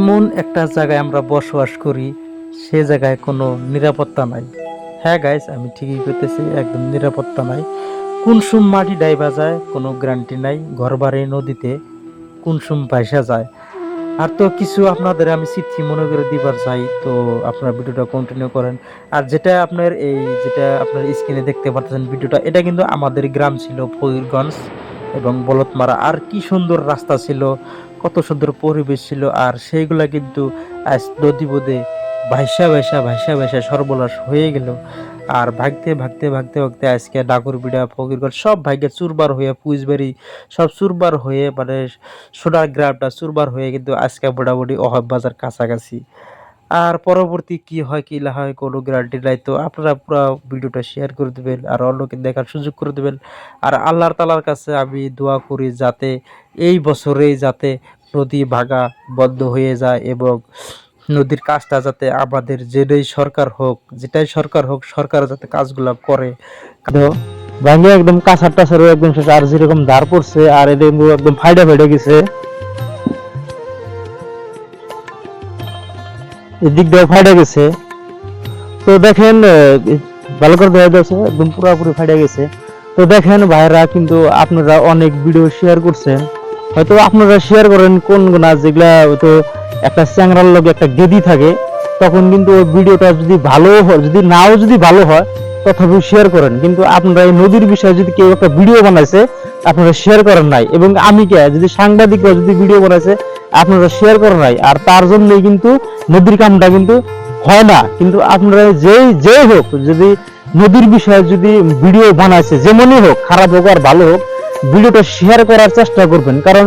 এমন একটা জায়গায় আমরা বসবাস করি, সে জায়গায় কোনো নিরাপত্তা নাই। হ্যাঁ গাইস আমি ঠিকই করতেছি একদম নিরাপত্তা নাই। কুনসুম মাটি ডাইবা যায়, কোনো গ্যারান্টি নাই। ঘরবাড়ি নদীতে কুনসুম ভাইসা যায়। আর তো কিছু আপনাদের আমি চিঠি মনে করে দিবার চাই, তো আপনার ভিডিওটা কন্টিনিউ করেন। আর যেটা আপনার এই, যেটা আপনার স্ক্রিনে দেখতে পাচ্ছেন ভিডিওটা, এটা কিন্তু আমাদের গ্রাম ছিল ফকিরগঞ্জ এবং বলতমারা। আর কি সুন্দর রাস্তা ছিল কত সুন্দর পরিবেশ ছিল, আর সেইগুলা কিন্তু আজ নদী বোধে ভাইসা ভাইসা ভাইসা ভাইসা সর্বনাশ হয়ে গেল। আর ভাগতে ভাগতে ভাগতে ভাগতে আজকে ডাকুরবিড়া, ফকিরগঞ্জ সব ভাগ্যে চুরবার হয়ে পুইজবাড়ি সব চুরবার হয়ে মানে সোনার গ্রামটা চুরবার হয়ে কিন্তু আজকে মোটামুটি অহব বাজার কাছাকাছি। আর পরবর্তী কি হয়, কি না হয়, কোনো গ্যারান্টি নাই, তো আপনারা পুরো ভিডিওটা শেয়ার করে দেবেন, আর অন্যকে দেখার সুযোগ করে দেবেন। আর আল্লাহর তালার কাছে আমি দোয়া করি যাতে এই বছরেই যাতে নদী ভাগা বদ্ধ হয়ে যায় এবং নদীর কাজটা যাতে আমাদের যেটাই সরকার হোক, যেটাই সরকার হোক, সরকার যাতে কাজগুলো করে। ভাঙে একদম কাঁচার টাছারও একদম শেষ, আর যেরকম ধার পড়ছে, আর এদের একদম ফাইডা ফাইডা গেছে। এদিক দিয়ে ফাইডা গেছে। তো দেখেন ভালো করে দেখা যাচ্ছে একদম পুরোপুরি ফাইডা গেছে। তো দেখেন ভাইরা কিন্তু আপনারা অনেক ভিডিও শেয়ার করছেন। হয়তো আপনারা শেয়ার করেন কোন না যেগুলা হয়তো একটা চ্যাংরার লগে একটা গেদি থাকে, তখন কিন্তু ওই ভিডিওটা যদি ভালো হয় যদি নাও যদি ভালো হয় তথাপি শেয়ার করেন। কিন্তু আপনারা এই নদীর বিষয়ে যদি কেউ একটা ভিডিও বানাইছে, আপনারা শেয়ার করেন নাই। এবং আমি কে, যদি সাংবাদিকরা যদি ভিডিও বানাইছে, আপনারা শেয়ার করেন নাই। আর তার জন্যই কিন্তু নদীর কামটা কিন্তু হয় না। কিন্তু আপনারা যেই যেই হোক, যদি নদীর বিষয়ে যদি ভিডিও বানাইছে, যেমনই হোক, খারাপ হোক আর ভালো হোক ভিডিওটা শেয়ার করার চেষ্টা করবেন কারণ